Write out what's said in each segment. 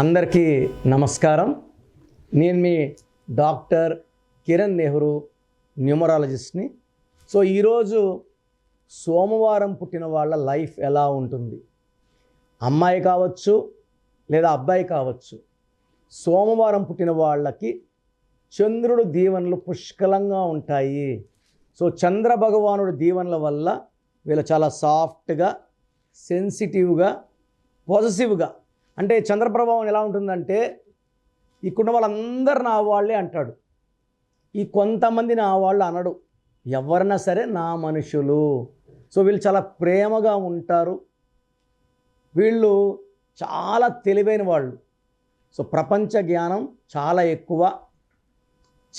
అందరికీ నమస్కారం. నేను మీ డాక్టర్ కిరణ్ నెహ్రూ న్యూమరాలజిస్ట్ని. సో ఈరోజు సోమవారం పుట్టిన వాళ్ళ లైఫ్ ఎలా ఉంటుంది? అమ్మాయి కావచ్చు లేదా అబ్బాయి కావచ్చు సోమవారం పుట్టిన వాళ్ళకి చంద్రుడు దీవెనలు పుష్కలంగా ఉంటాయి. సో చంద్ర భగవానుడు దీవెనల వల్ల వీళ్ళు చాలా సాఫ్ట్గా సెన్సిటివ్గా పాజిటివ్గా అంటే చంద్రప్రభావం ఎలా ఉంటుందంటే ఇక్కడున్న వాళ్ళందరు నా వాళ్ళే అంటాడు. ఈ కొంతమంది నా వాళ్ళు అనడు. ఎవరైనా సరే నా మనుషులు. సో వీళ్ళు చాలా ప్రేమగా ఉంటారు. వీళ్ళు చాలా తెలివైన వాళ్ళు. సో ప్రపంచ జ్ఞానం చాలా ఎక్కువ.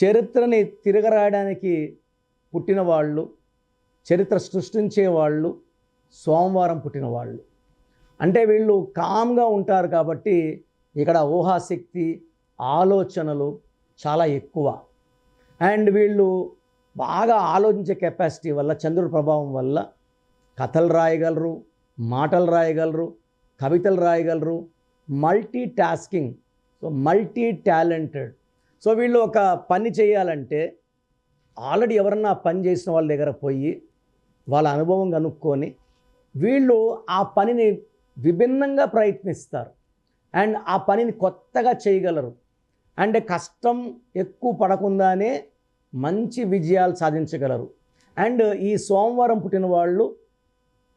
చరిత్రని తిరగరాయడానికి పుట్టిన వాళ్ళు చరిత్ర సృష్టించే వాళ్ళు సోమవారం పుట్టిన వాళ్ళు. అంటే వీళ్ళు కామ్గా ఉంటారు కాబట్టి ఇక్కడ ఊహాశక్తి ఆలోచనలు చాలా ఎక్కువ. అండ్ వీళ్ళు బాగా ఆలోచించే కెపాసిటీ వల్ల చంద్రుడి ప్రభావం వల్ల కథలు రాయగలరు మాటలు రాయగలరు కవితలు రాయగలరు multi tasking so multi talented so వీళ్ళు ఒక పని చేయాలంటే ఆల్రెడీ ఎవరన్నా పని చేసిన వాళ్ళ దగ్గర పోయి వాళ్ళ అనుభవం కనుక్కొని వీళ్ళు ఆ పనిని విభిన్నంగా ప్రయత్నిస్తారు. అండ్ ఆ పనిని కొత్తగా చేయగలరు. అండ్ కష్టం ఎక్కువ పడకుండానే మంచి విజయాలు సాధించగలరు. అండ్ ఈ సోమవారం పుట్టిన వాళ్ళు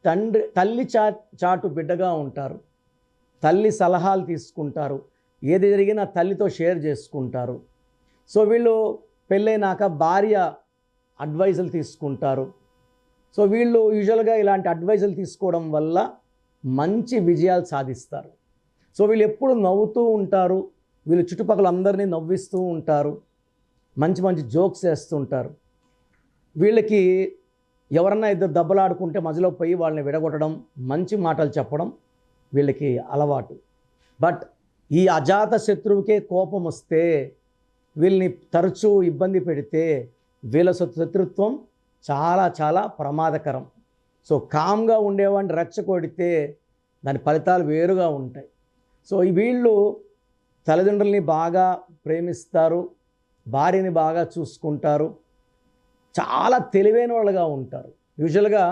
తండ్రి తల్లి చా చాటు బిడ్డగా ఉంటారు. తల్లి సలహాలు తీసుకుంటారు. ఏది జరిగినా తల్లితో షేర్ చేసుకుంటారు. సో వీళ్ళు పెళ్ళైనాక భార్య అడ్వైజులు తీసుకుంటారు. సో వీళ్ళు యూజువల్గా ఇలాంటి అడ్వైజులు తీసుకోవడం వల్ల మంచి విజయాలు సాధిస్తారు. సో వీళ్ళు ఎప్పుడు నవ్వుతూ ఉంటారు. వీళ్ళు చుట్టుపక్కల అందరినీ నవ్విస్తూ ఉంటారు. మంచి మంచి జోక్స్ వేస్తుంటారు వీళ్ళకి ఎవరన్నా ఇద్దరు దెబ్బలాడుకుంటే మధ్యలో పోయి వాళ్ళని విడగొట్టడం మంచి మాటలు చెప్పడం వీళ్ళకి అలవాటు. బట్ ఈ అజాత శత్రువుకే కోపం వస్తే వీళ్ళని తరచూ ఇబ్బంది పెడితే వీళ్ళ శత్రుత్వం చాలా చాలా ప్రమాదకరం. సో కామ్గా ఉండేవాడిని రెచ్చగొడితే దాని ఫలితాలు వేరుగా ఉంటాయి. సో ఈ వీళ్ళు తల్లిదండ్రుల్ని బాగా ప్రేమిస్తారు భార్యని బాగా చూసుకుంటారు చాలా తెలివైన వాళ్ళుగా ఉంటారు. యూజువల్గా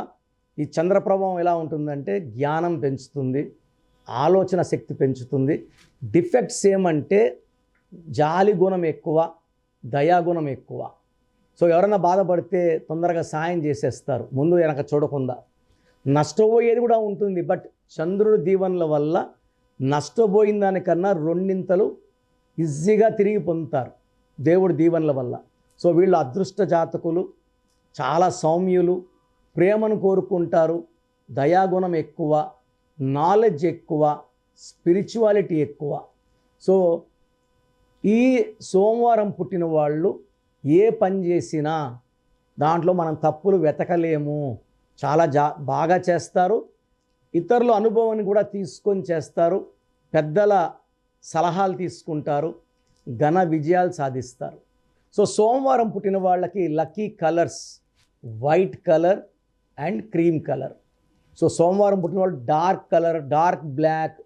ఈ చంద్రప్రభావం ఎలా ఉంటుందంటే జ్ఞానం పెంచుతుంది ఆలోచన శక్తి పెంచుతుంది. డిఫెక్ట్స్ ఏమంటే జాలి గుణం ఎక్కువ దయాగుణం ఎక్కువ. సో ఎవరైనా బాధపడితే తొందరగా సాయం చేసేస్తారు. ముందు వెనక చూడకుండా. నష్టపోయేది కూడా ఉంటుంది. బట్ చంద్రుడి దీవెనల వల్ల నష్టపోయిన దానికన్నా రెండింతలు ఈజీగా తిరిగి పొందుతారు దేవుడి దీవెనల వల్ల. సో వీళ్ళు అదృష్ట జాతకులు చాలా సౌమ్యులు ప్రేమను కోరుకుంటారు దయాగుణం ఎక్కువ నాలెడ్జ్ ఎక్కువ స్పిరిచువాలిటీ ఎక్కువ. సో ఈ సోమవారం పుట్టిన వాళ్ళు ఏ పని చేసినా దాంట్లో మనం తప్పులు వెతకలేము. చాలా జా బాగా చేస్తారు. ఇతరుల అనుభవాన్ని కూడా తీసుకొని చేస్తారు. పెద్దల సలహాలు తీసుకుంటారు. ఘన విజయాలు సాధిస్తారు. సో సోమవారం పుట్టిన వాళ్ళకి lucky colours white colour and cream colour. So సోమవారం పుట్టిన వాళ్ళు dark colour dark black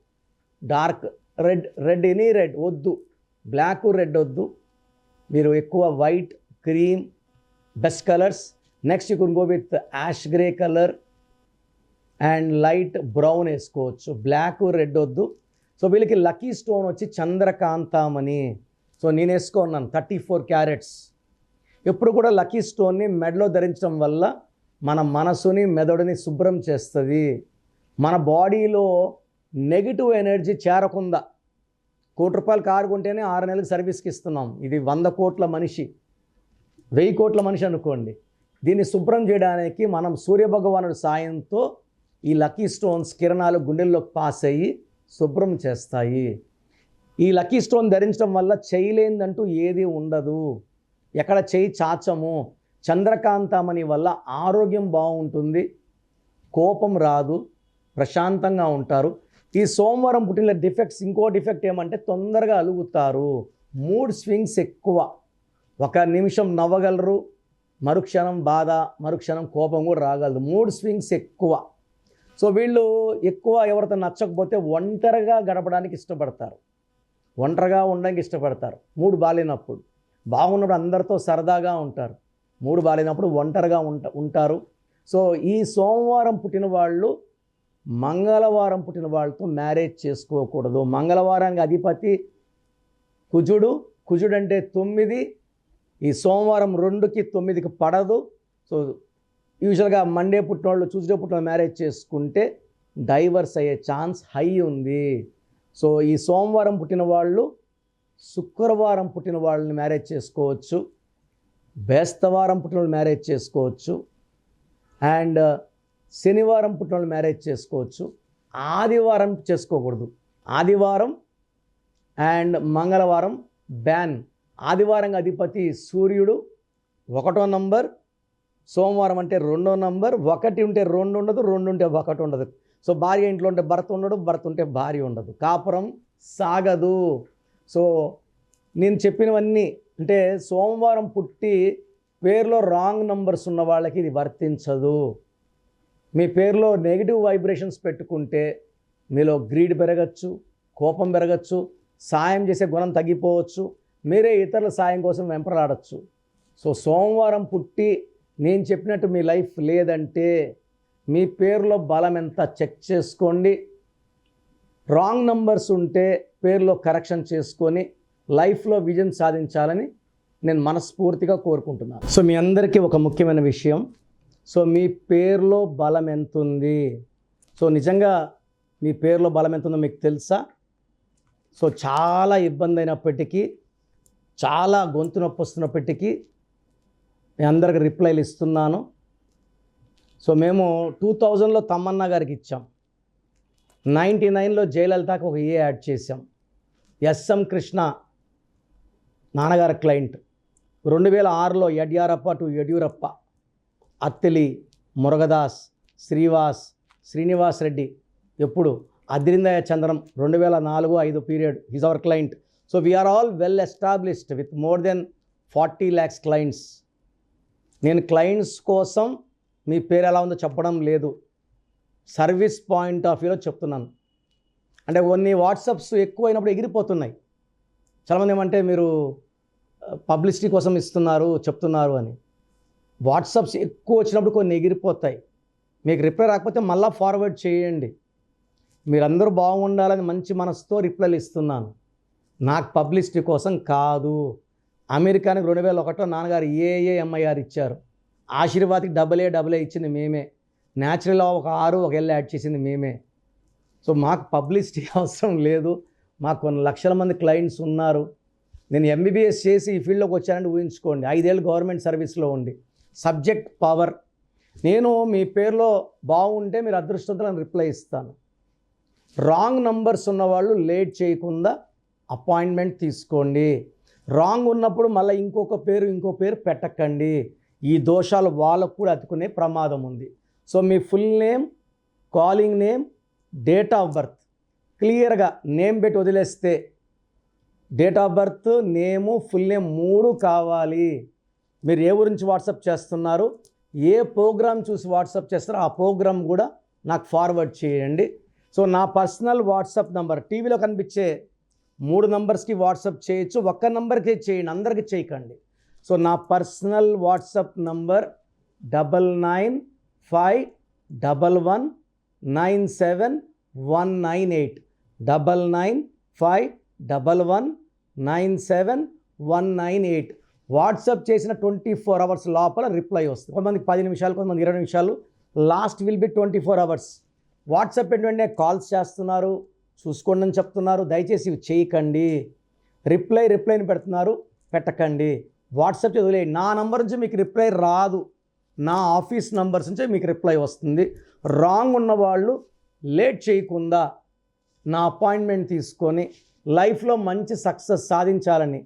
dark red red any red వద్దు. బ్లాక్ రెడ్ వద్దు. మీరు ఎక్కువ white cream best colours next you can go with ash grey colour and light brown వేసుకోవచ్చు. Black red వద్దు. So వీళ్ళకి లక్కీ స్టోన్ వచ్చి చంద్రకాంతామని. So నేను వేసుకున్నాను థర్టీ ఫోర్ క్యారెట్స్ ఎప్పుడు కూడా లక్కీ స్టోన్ని మెడలో ధరించడం వల్ల మన మనసుని మెదడుని శుభ్రం చేస్తుంది. మన బాడీలో నెగిటివ్ ఎనర్జీ చేరకుండా కోటి రూపాయలు కారు కొంటేనే ఆరు నెలలకు సర్వీస్కి ఇస్తున్నాం. ఇది వంద కోట్ల మనిషి. వెయ్యి కోట్ల మనిషి అనుకోండి. దీన్ని శుభ్రం చేయడానికి మనం సూర్యభగవానుడి సాయంతో ఈ లక్కీ స్టోన్స్ కిరణాలు గుండెల్లోకి పాస్ అయ్యి శుభ్రం చేస్తాయి. ఈ లక్కీ స్టోన్ ధరించడం వల్ల చేయలేందంటూ ఏది ఉండదు. ఎక్కడ చేయి చాచము. చంద్రకాంతమణి వల్ల ఆరోగ్యం బాగుంటుంది. కోపం రాదు. ప్రశాంతంగా ఉంటారు. ఈ సోమవారం పుట్టిన డిఫెక్ట్స్ ఇంకో డిఫెక్ట్ ఏమంటే తొందరగా అలుగుతారు. మూడ్ స్వింగ్స్ ఎక్కువ. ఒక నిమిషం నవ్వగలరు మరుక్షణం బాధ మరుక్షణం కోపం కూడా రాగలదు మూడ్ స్వింగ్స్ ఎక్కువ. సో వీళ్ళు ఎక్కువ ఎవరితో నచ్చకపోతే ఒంటరిగా గడపడానికి ఇష్టపడతారు. ఒంటరిగా ఉండడానికి ఇష్టపడతారు. మూడు బాలేనప్పుడు. బాగున్నప్పుడు అందరితో సరదాగా ఉంటారు. మూడు బాలేనప్పుడు ఒంటరిగా ఉంట ఉంటారు. సో ఈ సోమవారం పుట్టిన వాళ్ళు మంగళవారం పుట్టిన వాళ్ళతో మ్యారేజ్ చేసుకోకూడదు. మంగళవారానికి అధిపతి కుజుడు. కుజుడు అంటే తొమ్మిది. ఈ సోమవారం రెండుకి తొమ్మిదికి పడదు. సో యూజువల్గా మండే పుట్టిన వాళ్ళు ట్యూస్డే పుట్టిన మ్యారేజ్ చేసుకుంటే డైవర్స్ అయ్యే ఛాన్స్ హై ఉంది. సో ఈ సోమవారం పుట్టిన వాళ్ళు శుక్రవారం పుట్టిన వాళ్ళని మ్యారేజ్ చేసుకోవచ్చు. బేస్తవారం పుట్టిన వాళ్ళు మ్యారేజ్ చేసుకోవచ్చు. అండ్ శనివారం పుట్టిన వాళ్ళు మ్యారేజ్ చేసుకోవచ్చు. ఆదివారం చేసుకోకూడదు. ఆదివారం అండ్ మంగళవారం బ్యాన్. ఆదివారం అధిపతి సూర్యుడు ఒకటో నంబర్. సోమవారం అంటే రెండో నంబర్. ఒకటి ఉంటే రెండు ఉండదు రెండు ఉంటే ఒకటి ఉండదు. సో భార్య ఇంట్లో ఉంటే భర్త ఉండడు భర్త ఉంటే భార్య ఉండదు. కాపురం సాగదు. సో నేను చెప్పినవన్నీ అంటే సోమవారం పుట్టి పేరులో రాంగ్ నంబర్స్ ఉన్న వాళ్ళకి ఇది వర్తించదు. మీ పేరులో నెగిటివ్ వైబ్రేషన్స్ పెట్టుకుంటే మీలో గ్రీడ్ పెరగచ్చు కోపం పెరగచ్చు సాయం చేసే గుణం తగ్గిపోవచ్చు మీరే ఇతరుల సాయం కోసం వెంపలాడచ్చు. సో సోమవారం పుట్టి నేను చెప్పినట్టు మీ లైఫ్ లేదంటే మీ పేరులో బలం ఎంత చెక్ చేసుకోండి. రాంగ్ నంబర్స్ ఉంటే పేరులో కరెక్షన్ చేసుకొని లైఫ్లో విజయం సాధించాలని నేను మనస్ఫూర్తిగా కోరుకుంటున్నాను. సో మీ అందరికీ ఒక ముఖ్యమైన విషయం. సో మీ పేరులో బలం ఎంత ఉంది సో నిజంగా మీ పేరులో బలం ఎంత ఉందో మీకు తెలుసా? సో చాలా ఇబ్బంది అయినప్పటికీ చాలా గొంతు నొప్పి వస్తున్నప్పటికీ నేను అందరికి రిప్లైలు ఇస్తున్నాను. సో మేము టూ థౌజండ్లో తమ్మన్న గారికి ఇచ్చాం. నైంటీ నైన్లో జయలలితకు ఒక ఏ యాడ్ చేసాం ఎస్ఎం కృష్ణ నాన్నగారి క్లయింట్. రెండు వేల ఆరులో యడ్యారప్ప టు యడ్యూరప్ప. అత్తిలి మురగదాస్ శ్రీవాస్ శ్రీనివాస్ రెడ్డి ఎప్పుడు? అద్రిందయ చంద్రం రెండు వేల నాలుగు ఐదు period. Is our client so we are all well established with more than forty lakhs clients నేను క్లయింట్స్ కోసం మీ పేరు ఎలా ఉందో చెప్పడం లేదు. సర్వీస్ పాయింట్ ఆఫ్ వ్యూలో చెప్తున్నాను. అంటే కొన్ని వాట్సాప్స్ ఎక్కువైనప్పుడు ఎగిరిపోతున్నాయి. చాలామంది ఏమంటే మీరు పబ్లిసిటీ కోసం ఇస్తున్నారు చెప్తున్నారు అని. వాట్సాప్స్ ఎక్కువ వచ్చినప్పుడు కొన్ని ఎగిరిపోతాయి. మీకు రిప్లై రాకపోతే మళ్ళీ ఫార్వర్డ్ చేయండి. మీరందరూ బాగుండాలని మంచి మనసుతో రిప్లైలు ఇస్తున్నాను. నాకు పబ్లిసిటీ కోసం కాదు. అమెరికానికి రెండు వేల ఒకటో నాన్నగారు ఏఏఎంఐఆర్ ఇచ్చారు. ఆశీర్వాద్కి డబుల్ ఏ డబుల్ ఏ ఇచ్చింది మేమే. న్యాచురల్ ఒక ఆరు ఒక ఎల్ యాడ్ చేసింది మేమే. సో మాకు పబ్లిసిటీ అవసరం లేదు. మాకు కొన్ని లక్షల మంది క్లయింట్స్ ఉన్నారు. నేను ఎంబీబీఎస్ చేసి ఈ ఫీల్డ్లోకి వచ్చానని ఊహించుకోండి. ఐదేళ్ళు గవర్నమెంట్ సర్వీస్లో ఉండి. Subject power. నేను మీ పేరులో బాగుంటే మీరు అదృష్టవంతులను రిప్లై ఇస్తాను. రాంగ్ నంబర్స్ ఉన్నవాళ్ళు లేట్ చేయకుండా అపాయింట్మెంట్ తీసుకోండి. రాంగ్ ఉన్నప్పుడు మళ్ళీ ఇంకొక పేరు ఇంకో పేరు పెట్టకండి. ఈ దోషాలు వాళ్ళకు కూడా అతుకునే ప్రమాదం ఉంది. So me full name calling name date of birth. క్లియర్గా నేమ్ పెట్టి వదిలేస్తే date of birth name full name మూడు కావాలి. మీరు ఏ ఊరించి వాట్సాప్ చేస్తున్నారు ఏ ప్రోగ్రామ్ చూసి వాట్సాప్ చేస్తారో ఆ ప్రోగ్రామ్ కూడా నాకు ఫార్వర్డ్ చేయండి. సో నా పర్సనల్ వాట్సాప్ నంబర్ టీవీలో కనిపించే మూడు నంబర్స్కి వాట్సాప్ చేయొచ్చు ఒక్క నంబర్కే చేయండి అందరికీ చేయకండి. సో నా personal WhatsApp number double nine five double one nine seven one nine eight double nine five double one nine seven one nine eight. WhatsApp చేసిన ట్వంటీ ఫోర్ అవర్స్ లోపల రిప్లై వస్తుంది. కొంతమందికి పది నిమిషాలు కొంతమంది ఇరవై నిమిషాలు. Last will be twenty four hours WhatsApp ఏంటంటే కాల్స్ చేస్తున్నారు చూసుకోండి అని చెప్తున్నారు. దయచేసి ఇవి చేయకండి. రిప్లై రిప్లైని పెడుతున్నారు. పెట్టకండి. వాట్సాప్ చదివలేదు నా నంబర్ నుంచి మీకు రిప్లై రాదు. నా ఆఫీస్ నంబర్స్ నుంచే మీకు రిప్లై వస్తుంది. రాంగ్ ఉన్న వాళ్ళు లేట్ చేయకుండా నా అపాయింట్మెంట్ తీసుకొని లైఫ్లో మంచి సక్సెస్ సాధించాలని